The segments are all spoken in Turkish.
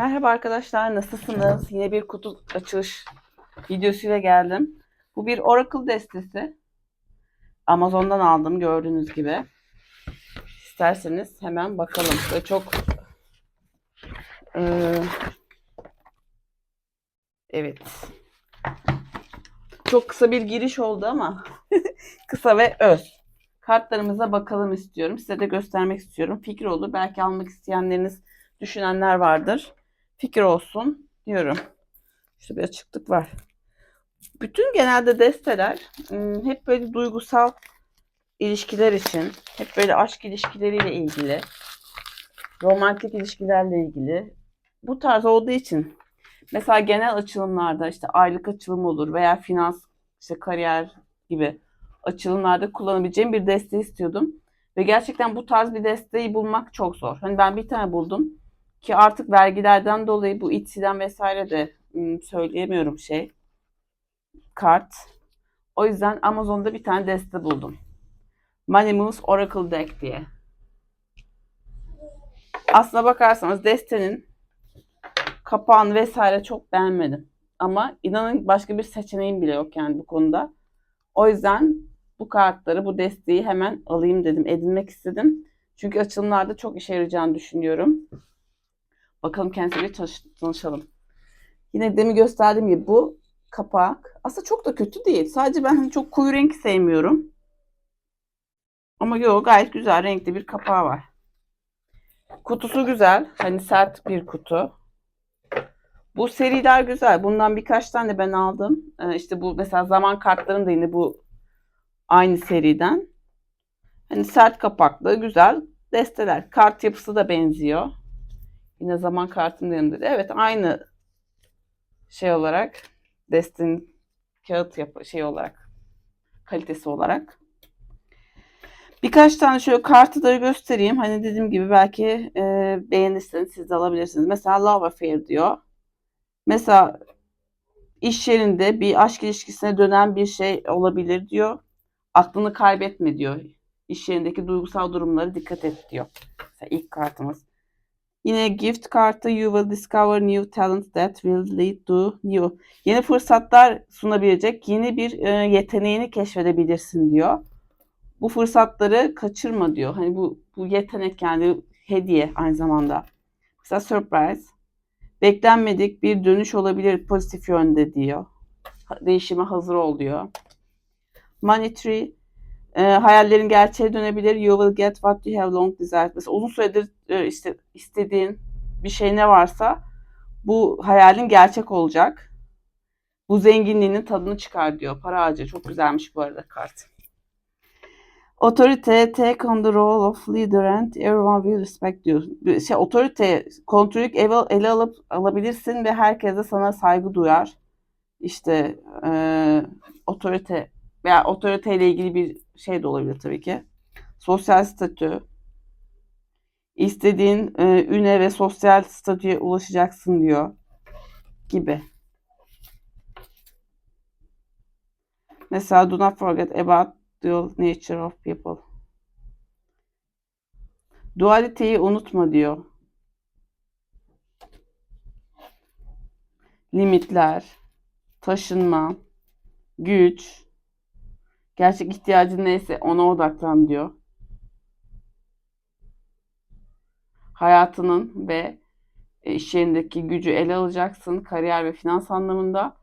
Merhaba arkadaşlar, nasılsınız? Yine bir kutu açılış videosuyla geldim. Bu bir Oracle destesi. Amazon'dan aldım gördüğünüz gibi. İsterseniz hemen bakalım. Böyle çok eee, evet. Çok kısa bir giriş oldu ama kısa ve öz. Kartlarımıza bakalım istiyorum. Size de göstermek istiyorum. Fikir olur. Belki almak isteyenleriniz, düşünenler vardır. Fikir olsun diyorum. İşte bir açıklık var. Bütün genelde desteler ım, hep böyle duygusal ilişkiler için, hep böyle aşk ilişkileriyle ilgili, romantik ilişkilerle ilgili bu tarz olduğu için mesela genel açılımlarda işte aylık açılım olur veya finans, işte kariyer gibi açılımlarda kullanabileceğim bir desteği istiyordum. Ve gerçekten bu tarz bir desteği bulmak çok zor. Hani ben bir tane buldum ki artık vergilerden dolayı bu Etsy'den vesaire de söyleyemiyorum şey kart. O yüzden Amazon'da bir tane deste buldum. Money Moves Oracle Deck diye. Aslına bakarsanız destenin kapağını vesaire çok beğenmedim. Ama inanın başka bir seçeneğim bile yok yani bu konuda. O yüzden bu kartları, bu desteği hemen alayım dedim. Edinmek istedim. Çünkü açılımlarda çok işe yarayacağını düşünüyorum. Bakalım kendisiyle tanış- tanışalım. Yine demin gösterdiğim gibi bu kapak. Aslında çok da kötü değil. Sadece ben hani çok koyu renk sevmiyorum. Ama yok gayet güzel renkli bir kapağı var. Kutusu güzel. Hani sert bir kutu. Bu seriler güzel. Bundan birkaç tane ben aldım. Ee, işte bu mesela zaman kartlarım da yine bu aynı seriden. Hani sert kapaklı, güzel desteler. Kart yapısı da benziyor. Yine zaman kartım da yanımda. Evet aynı şey olarak Destin kağıt yapı şey olarak kalitesi olarak. Birkaç tane şöyle kartı da göstereyim. Hani dediğim gibi belki e, beğenirseniz siz de alabilirsiniz. Mesela Love Affair diyor. Mesela iş yerinde bir aşk ilişkisine dönen bir şey olabilir diyor. Aklını kaybetme diyor. İş yerindeki duygusal durumlara dikkat et diyor. Mesela ilk kartımız. Yine gift kartı you will discover new talents that will lead to new. Yeni fırsatlar sunabilecek yeni bir e, yeteneğini keşfedebilirsin diyor. Bu fırsatları kaçırma diyor. Hani bu bu yetenek yani hediye aynı zamanda. Mesela surprise. Beklenmedik bir dönüş olabilir pozitif yönde diyor. Değişime hazır ol diyor. Money. E, hayallerin gerçeğe dönebilir. You will get what you have long desired. Mesela uzun süredir e, işte istediğin bir şey ne varsa bu hayalin gerçek olacak. Bu zenginliğinin tadını çıkar diyor. Para ağacı. Çok güzelmiş bu arada kart. Otorite take on the role of leader and everyone will respect diyor. Şey, otorite, kontrolü ele, ele alıp alabilirsin ve herkes de sana saygı duyar. İşte e, otorite veya otoriteyle ilgili bir şey de olabilir tabii ki. Sosyal statü, istediğin e, üne ve sosyal statüye ulaşacaksın diyor gibi. Mesela do not forget about the nature of people. Dualiteyi unutma diyor. Limitler, taşınma, güç, gerçek ihtiyacın neyse ona odaklan diyor. Hayatının ve iş yerindeki gücü ele alacaksın. Kariyer ve finans anlamında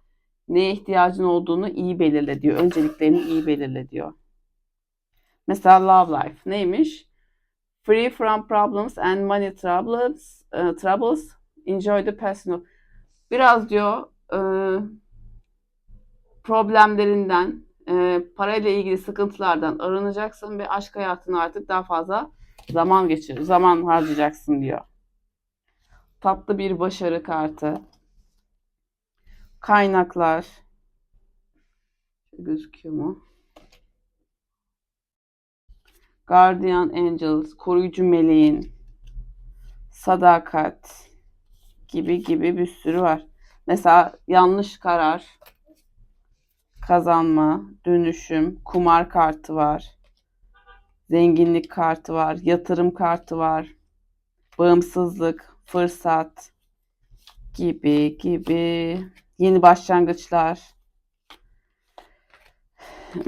neye ihtiyacın olduğunu iyi belirle diyor. Önceliklerini iyi belirle diyor. Mesela love life neymiş? Free from problems and money troubles, e, troubles. Enjoy the personal. Biraz diyor e, problemlerinden, e, parayla ilgili sıkıntılardan arınacaksın ve aşk hayatına artık daha fazla zaman geçir, zaman harcayacaksın diyor. Tatlı bir başarı kartı. Kaynaklar. Gözüküyor mu? Guardian Angels, koruyucu meleğin, sadakat gibi gibi bir sürü var. Mesela yanlış karar, kazanma, dönüşüm, kumar kartı var. Zenginlik kartı var, yatırım kartı var. Bağımsızlık, fırsat, gibi gibi yeni başlangıçlar.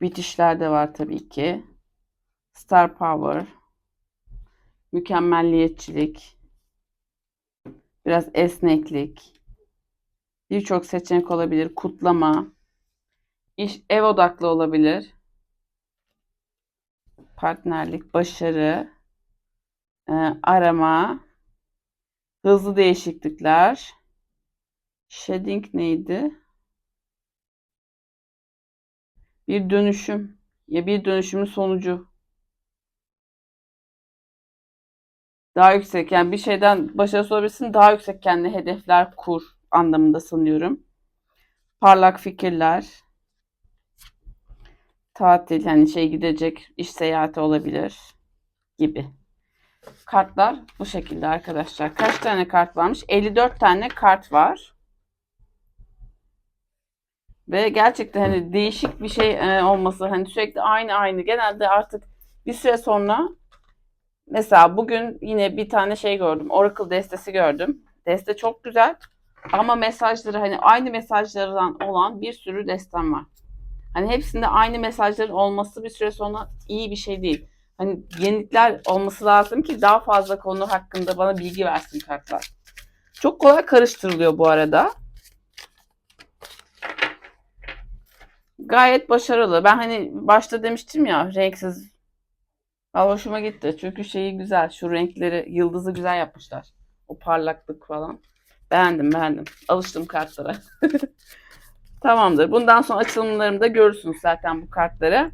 Bitişler de var tabii ki. Star Power. Mükemmelliyetçilik. Biraz esneklik. Birçok seçenek olabilir. Kutlama. İş, ev odaklı olabilir. Partnerlik, başarı, e, arama, hızlı değişiklikler. Shedding neydi? Bir dönüşüm. Ya bir dönüşümün sonucu. Daha yüksek yani bir şeyden başarısız olabilirsin daha yüksek kendi hedefler kur anlamında sanıyorum. Parlak fikirler. Tatil hani şey gidecek iş seyahati olabilir gibi. Kartlar bu şekilde arkadaşlar. Kaç tane kart varmış? 54 tane kart var. Ve gerçekten hani değişik bir şey e, olması hani sürekli aynı aynı genelde artık bir süre sonra mesela bugün yine bir tane şey gördüm. Oracle destesi gördüm. Deste çok güzel ama mesajları hani aynı mesajlardan olan bir sürü destem var. Hani hepsinde aynı mesajların olması bir süre sonra iyi bir şey değil. Hani yenilikler olması lazım ki daha fazla konu hakkında bana bilgi versin kartlar. Çok kolay karıştırılıyor bu arada. Gayet başarılı. Ben hani başta demiştim ya renksiz. Vallahi hoşuma gitti. Çünkü şeyi güzel. Şu renkleri, yıldızı güzel yapmışlar. O parlaklık falan. Beğendim, beğendim. Alıştım kartlara. Tamamdır. Bundan sonra açılımlarımda görürsünüz zaten bu kartları.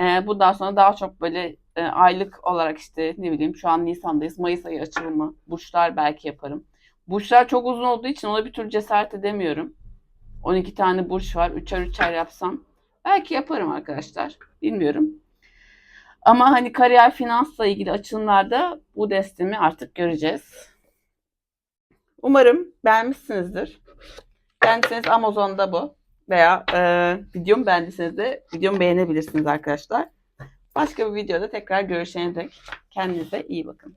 Ee, bundan sonra daha çok böyle e, aylık olarak işte ne bileyim şu an Nisan'dayız. Mayıs ayı açılımı. Burçlar belki yaparım. Burçlar çok uzun olduğu için ona bir türlü cesaret edemiyorum. 12 tane burç var. Üçer üçer yapsam. Belki yaparım arkadaşlar. Bilmiyorum. Ama hani kariyer finansla ilgili açılımlarda bu destemi artık göreceğiz. Umarım beğenmişsinizdir. Beğendiyseniz Amazon'da bu. Veya e, videomu beğendiyseniz de videomu beğenebilirsiniz arkadaşlar. Başka bir videoda tekrar görüşene dek kendinize iyi bakın.